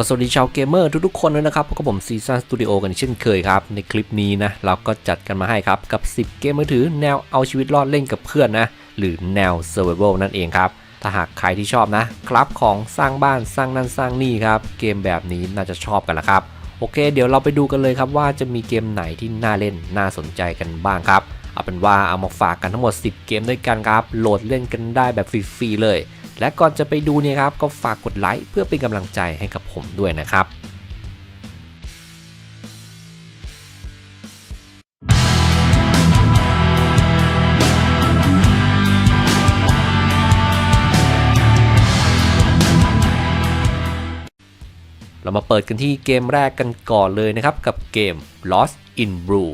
ก็สวัสดีชาวเกมเมอร์ทุกๆคนด้วยนะครับพบกับผมซีซันสตูดิโอกันเช่นเคยครับ ในคลิปนี้นะ เราก็จัดกันมาให้ครับ กับ 10 เกมมือถือแนวเอาชีวิตรอดเล่นกับเพื่อนนะ หรือแนว Survival นั่นเองครับ ถ้าหากใครที่ชอบนะ ครับของสร้างบ้านสร้างนั่นสร้างนี่ครับ เกมแบบนี้น่าจะชอบกันละครับ โอเค เดี๋ยวเราไปดูกันเลยครับว่าจะมีเกมไหนที่น่าเล่นน่าสนใจกันบ้างครับเอาเป็นว่าเอามาฝากกันทั้งหมด 10 เกมด้วยกันครับโหลดเล่นกันได้แบบฟรีๆเลย และก่อนจะไปดูเนี่ยครับก็ฝากกดไลค์เพื่อเป็นกำลังใจให้กับผมด้วยนะครับเรามาเปิดกันที่เกมแรกกันก่อนเลยนะครับ กับเกม Lost in Blue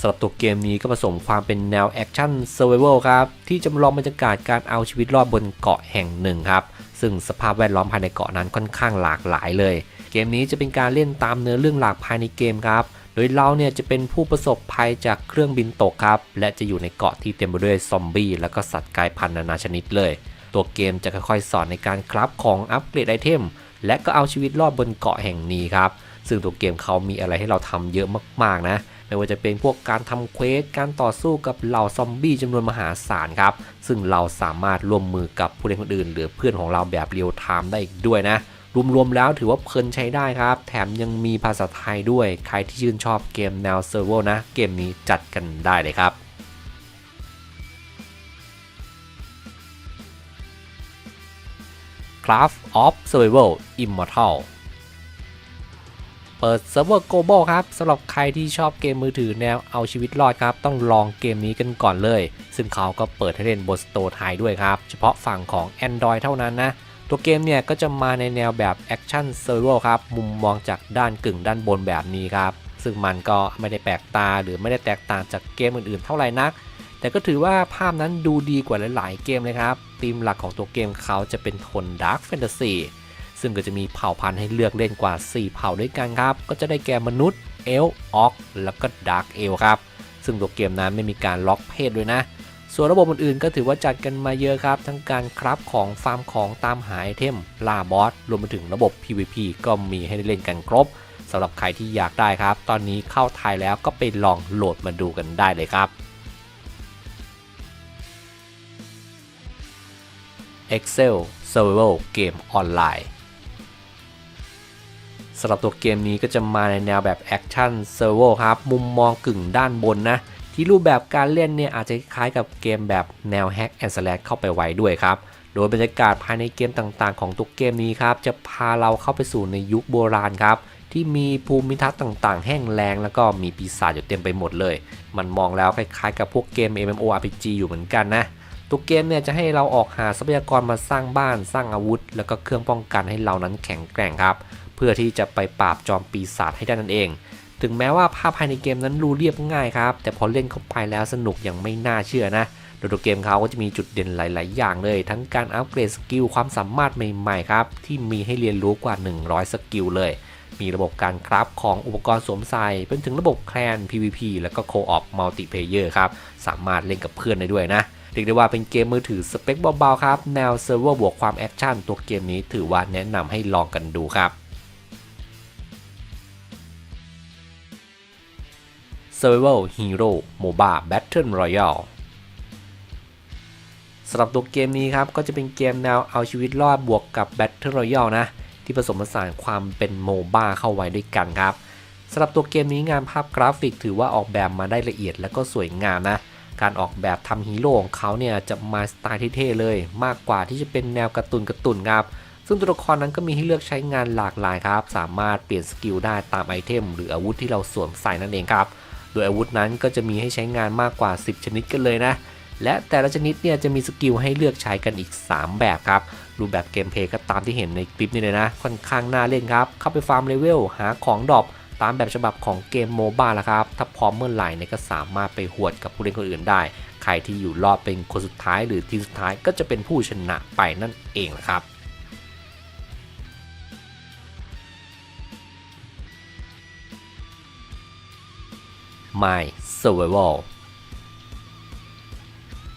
สำหรับตัวเกมนี้ก็ผสมความเป็นแนวแอคชั่นเซอร์ไวลครับ ที่จำลองบรรยากาศการเอาชีวิตรอดบนเกาะแห่งหนึ่งครับ ซึ่งสภาพแวดล้อมภายในเกาะนั้นค่อนข้างหลากหลายเลย เกมนี้จะเป็นการเล่นตามเนื้อเรื่องหลักภายในเกมครับ โดยเราเนี่ยจะเป็นผู้ประสบภัยจากเครื่องบินตกครับ และจะอยู่ในเกาะที่เต็มไปด้วยซอมบี้และก็สัตว์กายพันธุ์นานาชนิดเลย ตัวเกมจะค่อยๆสอนในการคราฟของอัปเกรดไอเทมและก็เอาชีวิตรอดบนเกาะแห่งนี้ครับซึ่งตัวเกมเขามีอะไรให้เราทำเยอะมากๆนะ ไม่ว่าจะเป็นพวกการทำเควสการต่อสู้กับเหล่าซอมบี้จำนวนมหาศาลครับ ซึ่งเราสามารถร่วมมือกับผู้เล่นคนอื่น หรือเพื่อนของเราแบบเรียลไทม์ได้อีกด้วยนะรวมๆแล้วถือว่าเพลินใช้ได้ครับ แถมยังมีภาษาไทยด้วย ใครที่ชื่นชอบเกมแนวเซอร์โวนะ เกมนี้จัดกันได้เลยครับ Craft of Survival Immortal ปิดเซิร์ฟเวอร์ global ครับสำหรับใครที่ชอบเกมมือถือแนวเอาชีวิตรอดครับ ต้องลองเกมนี้กันก่อนเลย ซึ่งเขาก็เปิดให้เล่นบนสโตร์ไทยด้วยครับ เฉพาะฝั่งของ Android เท่านั้นนะตัวเกมเนี่ยก็จะมาในแนวแบบแอคชั่นเซอร์โครับ มุมมองจากด้านกึ่งด้านบนแบบนี้ครับ ซึ่งมันก็ไม่ได้แปลกตาหรือไม่ได้แตกต่างจากเกมอื่นๆ เท่าไหร่นัก แต่ก็ถือว่าภาพนั้นดูดีกว่าหลายๆ เกมเลยครับธีมหลักของตัวเกมเขาจะเป็นโทนดาร์ f แฟนตาซี ซึ่งก็จะมีเผ่าพันธุ์ให้เลือกเล่นกว่า 4 เผ่าด้วยกันครับ ก็จะได้แก่มนุษย์เอลออกแล้วก็ดาร์กเอลครับ ซึ่งตัวเกมนั้นไม่มีการล็อกเพศด้วยนะ ส่วนระบบอื่นๆ ก็ถือว่าจัดกันมาเยอะครับ ทั้งการคราฟของฟาร์มของตามหาไอเทมล่าบอสรวมไปถึงระบบ PVP ก็มีให้ได้เล่นกันครบสำหรับใครที่อยากได้ครับ ตอนนี้เข้าไทยแล้วก็ไปลองโหลดมาดูกันได้เลยครับ Excel Survival Game Online สำหรับตัวเกมนี้ก็จะมาในแนวแบบแอคชั่นเซอร์โวครับ มุมมองกึ่งด้านบนนะ ที่รูปแบบการเล่นเนี่ยอาจจะคล้ายกับเกมแบบแนวแฮกแอนด์สแลเข้าไปไว้ด้วยครับ โดยบรรยากาศภายในเกมต่างๆ ของตัวเกมนี้ครับ จะพาเราเข้าไปสู่ในยุคโบราณครับที่มีภูมิทัศน์ต่างๆ แห้งแล้งแล้วก็มีปีศาจอยู่เต็มไปหมดเลย มันมองแล้วคล้ายๆ กับพวกเกม MMORPG อยู่เหมือนกันนะ ตัวเกมเนี่ยจะให้เราออกหาทรัพยากรมาสร้างบ้าน สร้างอาวุธ แล้วก็เครื่องป้องกันให้เรานั้นแข็งแกร่งครับ เพื่อที่จะไปปราบจอมปีศาจให้ได้นั่นเอง ถึงแม้ว่าภาพภายในเกมนั้นดูเรียบง่ายครับ แต่พอเล่นเข้าไปแล้วสนุกอย่างไม่น่าเชื่อนะโดยตัวเกมเขาก็จะมีจุดเด่นหลาย ๆ อย่างเลย ทั้งการอัปเกรดสกิลความสามารถใหม่ ๆ ครับ ที่มีให้เรียนรู้กว่า 100 สกิลเลย มีระบบการคราฟของอุปกรณ์สวมใส่เป็นถึงระบบแคลน PVP แล้วก็ Co-op Multiplayer ครับ สามารถเล่นกับเพื่อนได้ด้วยนะเรียกได้ว่าเป็นเกมมือถือสเปคเบา ๆ ครับ แนวเซิร์ฟเวอร์บวกความแอคชั่นตัวเกมนี้ถือว่าแนะนำให้ลองกันดูครับ Survival Hero MOBA Battle Royale สำหรับตัวเกมนี้ครับ ก็จะเป็นเกมแนวเอาชีวิตรอดบวกกับ Battle Royale นะ ที่ผสมผสานความเป็นโมบ้าเข้าไว้ด้วยกันครับสำหรับตัวเกมนี้งานภาพกราฟิกถือว่าออกแบบมาได้ละเอียดและก็สวยงามนะ การออกแบบทำฮีโร่ของเขาเนี่ยจะมาสไตล์เท่ๆเลย มากกว่าที่จะเป็นแนวการ์ตูนการ์ตูนครับ ซึ่งตัวละครนั้นก็มีให้เลือกใช้งานหลากหลายครับ สามารถเปลี่ยนสกิลได้ตามไอเทมหรืออาวุธที่เราสวมใส่นั่นเองครับ ดยอาวุธนั้นก็จะมีให้ใช้งานมากกว่า 10 ชนิดกันเลยนะ และแต่ละชนิดเนี่ยจะมีสกิลให้เลือกใช้กันอีก 3 แบบครับ รูปแบบเกมเพลย์ก็ตามที่เห็นในคลิปนี้เลยนะ ค่อนข้างน่าเล่นครับ เข้าไปฟาร์มเลเวล หาของดรอปตามแบบฉบับของเกมโมบ้าละครับ ถ้าพร้อมเมื่อไหร่เนี่ยก็สามารถไปหวดกับผู้เล่นคนอื่นได้ ใครที่อยู่รอบเป็นคนสุดท้ายหรือทีมสุดท้ายก็จะเป็นผู้ชนะไปนั่นเองละครับ My Survival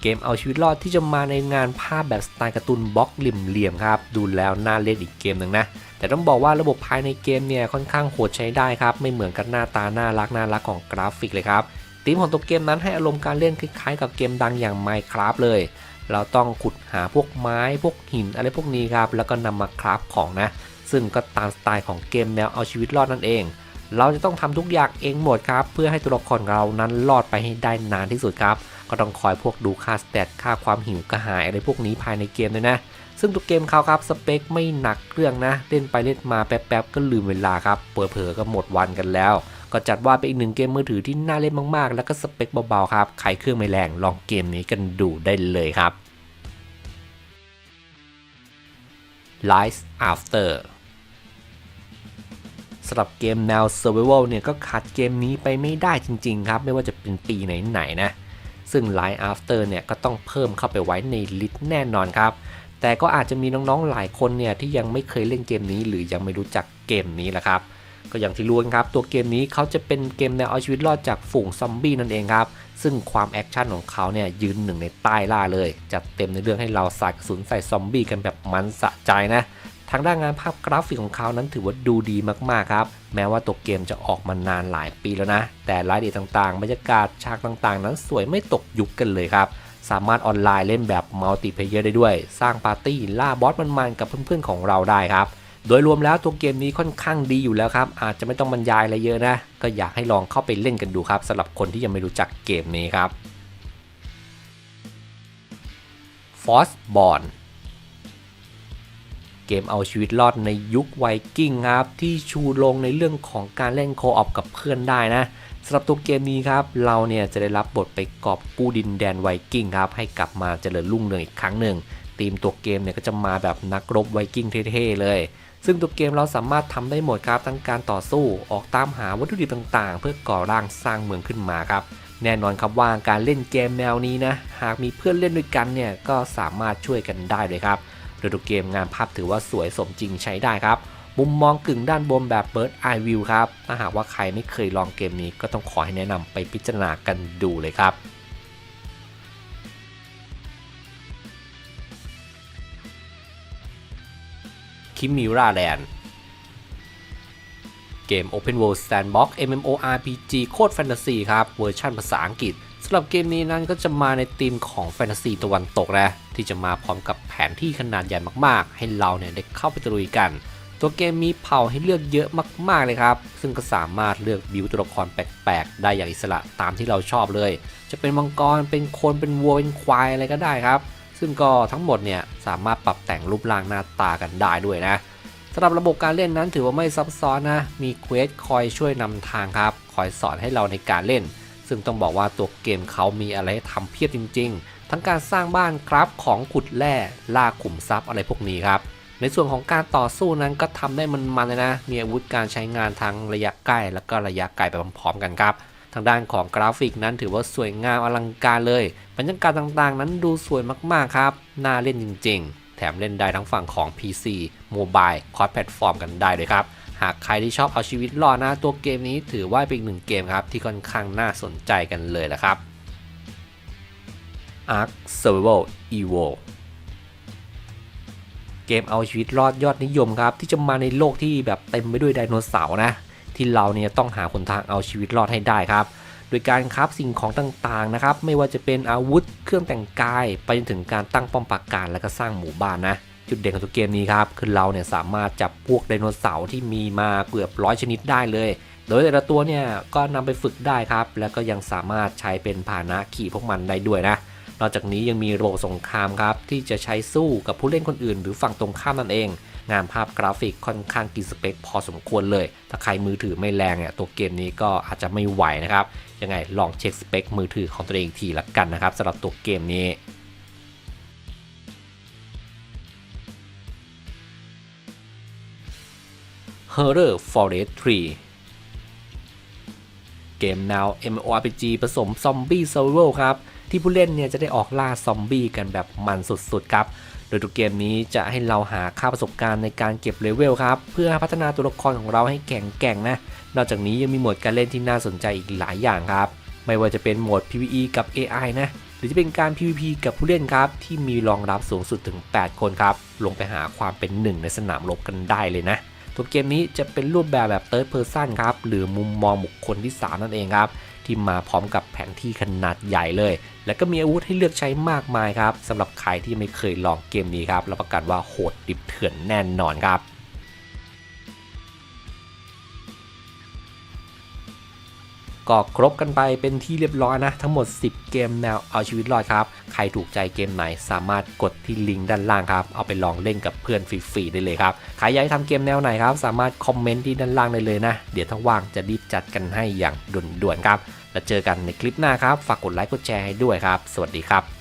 เกมเอาชีวิตรอดที่จะมาในงานภาพแบบสไตล์การ์ตูนบล็อกเหลี่ยมๆครับ ดูแล้วน่าเล่นอีกเกมหนึ่งนะ แต่ต้องบอกว่าระบบภายในเกมเนี่ยค่อนข้างโหดใช้ได้ครับ ไม่เหมือนกับหน้าตาน่ารักน่ารักของกราฟิกเลยครับธีมของตัวเกมนั้นให้อารมณ์การเล่นคล้ายๆกับเกมดังอย่าง Minecraft เลย เราต้องขุดหาพวกไม้พวกหินอะไรพวกนี้ครับ แล้วก็นำมาคราฟของนะ ซึ่งก็ตามสไตล์ของเกมแนวเอาชีวิตรอดนั่นเอง เราจะต้องทำทุกอย่างเองหมดครับ เพื่อให้ตัวละครเรานั้นรอดไปให้ได้นานที่สุดครับ ก็ต้องคอยพวกดูค่าสเตตค่าความหิวกระหายอะไรพวกนี้ภายในเกมเลยนะ ซึ่งตัวเกมเขาครับสเปคไม่หนักเครื่องนะ เล่นไปเล่นมาแป๊บๆก็ลืมเวลาครับเผลอๆก็หมดวันกันแล้ว ก็จัดว่าเป็นอีกหนึ่งเกมมือถือที่น่าเล่นมากๆ แล้วก็สเปคเบาๆครับใครเครื่องไม่แรงลองเกมนี้กันดูได้เลยครับ Life After สำหรับเกมแนว Survival เนี่ยก็ขาดเกมนี้ไปไม่ได้จริงๆครับ ไม่ว่าจะเป็นปีไหนๆนะ ซึ่ง Life After เนี่ยก็ต้องเพิ่มเข้าไปไว้ในลิสต์แน่นอนครับ แต่ก็อาจจะมีน้องๆหลายคนเนี่ยที่ยังไม่เคยเล่นเกมนี้หรือยังไม่รู้จักเกมนี้แหละครับก็อย่างที่รู้กันครับ ตัวเกมนี้เขาจะเป็นเกมแนวเอาชีวิตรอดจากฝูงซอมบี้นั่นเองครับ ซึ่งความแอคชั่นของเขาเนี่ยยืนหนึ่งในใต้ล่าเลย จัดเต็มในเรื่องให้เราสาดกระสุนใส่ซอมบี้กันแบบมันสะใจนะ ทางด้านงานภาพกราฟิกของเขานั้นถือว่าดูดีมากๆครับ แม้ว่าตัวเกมจะออกมานานหลายปีแล้วนะ แต่รายละเอียดต่างๆ บรรยากาศฉากต่างๆ นั้นสวยไม่ตกยุคกันเลยครับ สามารถออนไลน์เล่นแบบมัลติเพเยอร์ได้ด้วย สร้างปาร์ตี้ล่าบอสมันๆกับเพื่อนๆของเราได้ครับโดยรวมแล้วตัวเกมนี้ค่อนข้างดีอยู่แล้วครับ อาจจะไม่ต้องบรรยายอะไรเยอะนะ ก็อยากให้ลองเข้าไปเล่นกันดูครับสำหรับคนที่ยังไม่รู้จักเกมนี้ครับ Force Born เกมเอาชีวิตรอดในยุคไวกิ้งครับ ที่ชูลงในเรื่องของการเล่นโคออปกับเพื่อนได้นะสำหรับตัวเกมนี้ครับ เราเนี่ยจะได้รับบทไปกอบกู้ดินแดนไวกิ้งครับ ให้กลับมาเจริญรุ่งเรืองอีกครั้งหนึ่งทีมตัวเกมเนี่ยก็จะมาแบบนักรบไวกิ้งเท่ๆเลย ซึ่งตัวเกมเราสามารถทำได้หมดครับทั้งการต่อสู้ออกตามหาวัตถุดิบต่างๆ เพื่อก่อร่างสร้างเมืองขึ้นมาครับแน่นอนครับว่าการเล่นเกมแนวนี้นะ หากมีเพื่อนเล่นด้วยกันเนี่ยก็สามารถช่วยกันได้เลยครับ โดยตัวเกมงานภาพถือว่าสวยสมจริงใช้ได้ครับ มุมมองกึ่งด้านบนแบบ Bird Eye View ครับ ถ้าหากว่าใครไม่เคยลองเกมนี้ก็ต้องขอให้แนะนำไปพิจารณากันดูเลยครับคิมิราแลนด์เกม Open World Sandbox MMORPG โคตรแฟนตาซีครับ เวอร์ชันภาษาอังกฤษ สำหรับเกมนี้นั้นก็จะมาในธีมของแฟนตาซีตะวันตกนะที่จะมาพร้อมกับแผนที่ขนาดใหญ่มากๆ ให้เราเนี่ยได้เข้าไปตะลุยกัน ตัวเกมมีเผ่าให้เลือกเยอะมากๆเลยครับ ซึ่งก็สามารถเลือกบิวตัวละครแปลกๆ ได้อย่างอิสระตามที่เราชอบเลย จะเป็นมังกรเป็นคนเป็นวัวเป็นควายอะไรก็ได้ครับ ซึ่งก็ทั้งหมดเนี่ยสามารถปรับแต่งรูปร่างหน้าตากันได้ด้วยนะสำหรับระบบการเล่นนั้นถือว่าไม่ซับซ้อนนะมีเควสคอยช่วยนำทางครับคอยสอนให้เราในการเล่น ซึ่งต้องบอกว่าตัวเกมเขามีอะไรทำเพียบจริง ๆ ทั้งการสร้างบ้านครับของขุดแร่ล่าขุมทรัพย์อะไรพวกนี้ครับ ในส่วนของการต่อสู้นั้นก็ทำได้มันๆเลยนะ มีอาวุธการใช้งานทั้งระยะใกล้ แล้วก็ระยะไกลไปพร้อมๆกันครับ ทางด้านของกราฟิกนั้นถือว่าสวยงามอลังการเลย บรรยากาศต่างๆ นั้นดูสวยมากๆครับ น่าเล่นจริง ๆ แถมเล่นได้ทั้งฝั่งของ PC Mobile คอร์สแพลตฟอร์มกันได้เลยครับ หากใครที่ชอบเอาชีวิตรอดนะตัวเกมนี้ถือว่าเป็นหนึ่งเกมครับที่ค่อนข้างน่าสนใจกันเลยละครับ Ark Survival Evo เกมเอาชีวิตรอดยอดนิยมครับ ที่จะมาในโลกที่แบบเต็มไปด้วยไดโนเสาร์นะที่เราเนี่ยต้องหาหนทางเอาชีวิตรอดให้ได้ครับ โดยการคราฟสิ่งของต่างๆนะครับ ไม่ว่าจะเป็นอาวุธเครื่องแต่งกาย ไปจนถึงการตั้งป้อมปราการและก็สร้างหมู่บ้านนะ จุดเด่นของตัวเกมนี้ครับคือเราเนี่ยสามารถจับพวกไดโนเสาร์ที่มีมาเกือบร้อยชนิดได้เลย โดยแต่ละตัวเนี่ยก็นำไปฝึกได้ครับ แล้วก็ยังสามารถใช้เป็นพาหนะขี่พวกมันได้ด้วยนะนอกจากนี้ยังมีระบบสงครามครับ ที่จะใช้สู้กับผู้เล่นคนอื่น หรือฝั่งตรงข้ามนั่นเอง งานภาพกราฟิกค่อนข้างกินสเปคพอสมควรเลย ถ้าใครมือถือไม่แรงเนี่ยตัวเกมนี้ก็อาจจะไม่ไหวนะครับ ยังไงลองเช็คสเปคมือถือของตัวเองอีกทีละกันนะครับสำหรับตัวเกมนี้ Horror Forest 3 เกมแนว MMORPG ผสมซอมบี้ Survival ครับ ที่ผู้เล่นเนี่ยจะได้ออกล่าซอมบี้กันแบบมันสุดๆครับ โดยตัวเกมนี้จะให้เราหาค่าประสบการณ์ในการเก็บเลเวลครับ เพื่อพัฒนาตัวละครของเราให้แข็งแกร่งนะ นอกจากนี้ยังมีโหมดการเล่นที่น่าสนใจอีกหลายอย่างครับ ไม่ว่าจะเป็นโหมด PVE กับ AI นะหรือจะเป็นการ PVP กับผู้เล่นครับ ที่มีรองรับสูงสุดถึง 8 คนครับ ลงไปหาความเป็นหนึ่งในสนามรบกันได้เลยนะ วเกมนี้จะเป็นรูปแบบแบบ Third Person ครับ หรือมุมมองบุคคลที่ 3 นั่นเองครับ ที่มาพร้อมกับแผนที่ขนาดใหญ่เลย และก็มีอาวุธให้เลือกใช้มากมายครับสำหรับใครที่ไม่เคยลองเกมนี้ครับรับประกันว่าโหดดิบเถื่อนแน่นอนครับ ก็ครบกันไปเป็นที่เรียบร้อยนะ ทั้งหมด 10 เกมแนวเอาชีวิตรอดครับ ใครถูกใจเกมไหนสามารถกดที่ลิงก์ด้านล่างครับ เอาไปลองเล่นกับเพื่อนฟรีๆได้เลยครับ ใครอยากทำเกมแนวไหนครับ สามารถคอมเมนต์ที่ด้านล่างได้เลยนะ เดี๋ยวถ้าว่างจะรีบจัดกันให้อย่างด่วนๆครับ แล้วเจอกันในคลิปหน้าครับ ฝากกดไลค์กดแชร์ให้ด้วยครับ สวัสดีครับ